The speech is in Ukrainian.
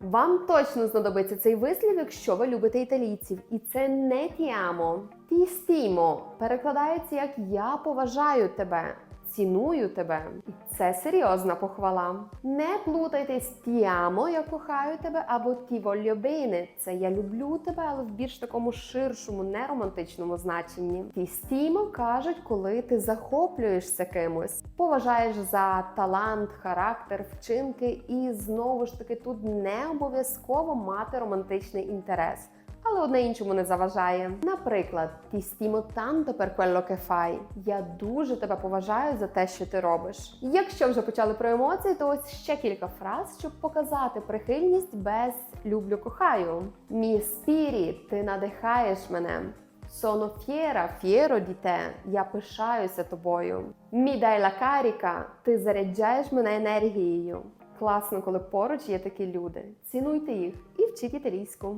Вам точно знадобиться цей вислів, якщо ви любите італійців, і це не тіамо. Ті стімо перекладається як я поважаю тебе, ціную тебе. Це серйозна похвала. Не плутайте з тіамо, я кохаю тебе, або ті bene. Це я люблю тебе, але в більш такому ширшому, не романтичному значенні. Ті стімо кажуть, коли ти захоплюєшся кимось, поважаєш за талант, характер, вчинки, і знову ж таки тут не обов'язково мати романтичний інтерес. Але одне іншому не заважає. Наприклад, ti stimo tanto per quello che fai. Я дуже тебе поважаю за те, що ти робиш. Якщо вже почали про емоції, то ось ще кілька фраз, щоб показати прихильність без люблю кохаю. Мі спірі, ти надихаєш мене. Sono fiera, fiero di te. Я пишаюся тобою. Mi dai la carica, ти заряджаєш мене енергією. Класно, коли поруч є такі люди. Цінуйте їх і вчіть італійську.